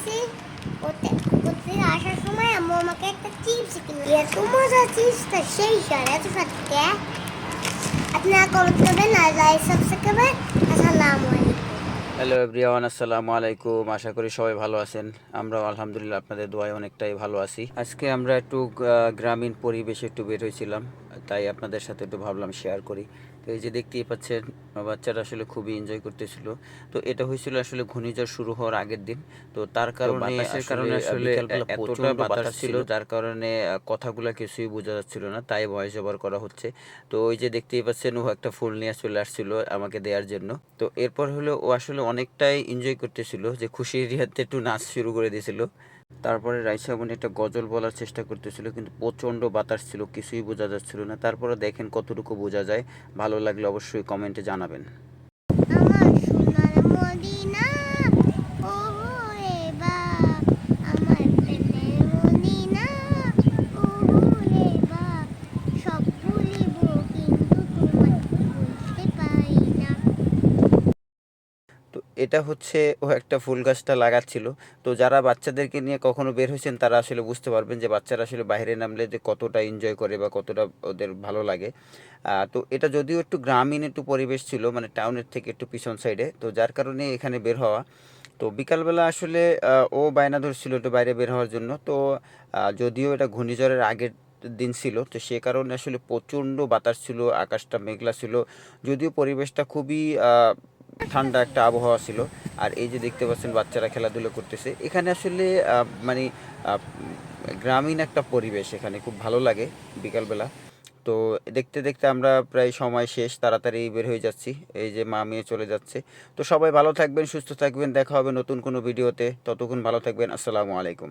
গেছি করতে করতে আসার সময় আম্মু আমাকে একটা চিপস কিনে এত মজা চিপসটা সেই স্যার এত সত্যি আপনারা কমেন্ট করবেন, আর লাইক সাবস্ক্রাইব আসসালামু আলাইকুম। হ্যালো এভরিওয়ান আসসালামু আলাইকুম। আশা করি সবাই ভালো আছেন। আমরাও আলহামদুলিল্লাহ আপনাদের দোয়ায় অনেকটাই ভালো আছি। আজকে আমরা একটু গ্রামীণ পরিবেশে একটু বের হয়েছিলাম। তাই আপনাদের সাথে একটু ভাবলাম শেয়ার করি। তো এই যে দেখতেই পাচ্ছেন বাচ্চারা আসলে খুবই এনজয় করতেছিল। তো এটা হয়েছিল আসলে ঘূর্ণিঝড় শুরু হওয়ার আগের দিন। তো তার কারণে বাতাসের কারণে আসলে এতটা বাতাস ছিল। যার কারণে কথাগুলো কিছুই বোঝা যাচ্ছিল না তাই ভয়েস ওভার করা হচ্ছে। তো ওই যে দেখতেই পাচ্ছেন ও একটা ফুল নিয়ে চলে আসছিল আমাকে দেওয়ার জন্য। তো এরপর হলো ও আসলে অনেকটাই এনজয় করতেছিল যে খুশির রিহাতে একটু নাচ শুরু করে দিয়েছিল। তারপরে রাইসা বোন একটা গজল বলার চেষ্টা করতেছিল, কিন্তু প্রচণ্ড বাতাস ছিল, কিছুই বোঝা যাচ্ছিল না। তারপরে দেখেন কতটুকু বোঝা যায়। ভালো লাগলে অবশ্যই কমেন্টে জানাবেন আমার সোনার মদিনা ও রে বাপ আমার প্রেমের মদিনা ও রে বাপ সব ভুলিব কিন্তু তোমায় বুঝতে পারি না তো এটা হচ্ছে ও একটা ফুল গাছটা লাগাচ্ছিল। তো যারা বাচ্চাদেরকে নিয়ে কখনো বের হয়েছেন, তারা আসলে বুঝতে পারবেন যে বাচ্চারা আসলে বাইরে নামলে যে কতটা এনজয় করে বা কতটা ওদের ভালো লাগে। তো এটা যদিও একটু গ্রামীণ একটু পরিবেশ ছিল মানে টাউনের থেকে একটু পিছন সাইডে তো যার কারণে এখানে বের হওয়া। তো বিকালবেলা আসলে ও বায়না ধরছিল একটু বাইরে বের হওয়ার জন্য। তো যদিও এটা ঘূর্ণিঝড়ের আগের দিন ছিল, তো সে কারণে আসলে প্রচণ্ড বাতাস ছিল, আকাশটা মেঘলা ছিল। যদিও পরিবেশটা খুবই ঠান্ডা একটা আবহাওয়া ছিল। আর এই যে দেখতে পাচ্ছেন, বাচ্চারা খেলাধুলো করতেছে। এখানে আসলে মানে গ্রামীণ একটা পরিবেশ এখানে, খুব ভালো লাগে বিকালবেলা। তো দেখতে দেখতে আমরা প্রায় সময় শেষ, তাড়াতাড়ি বের হয়ে যাচ্ছি। এই যে মা মেয়ে চলে যাচ্ছে। তো সবাই ভালো থাকবেন, সুস্থ থাকবেন। দেখা হবে নতুন কোনো ভিডিওতে। ততক্ষণ ভালো থাকবেন। আসসালামু আলাইকুম।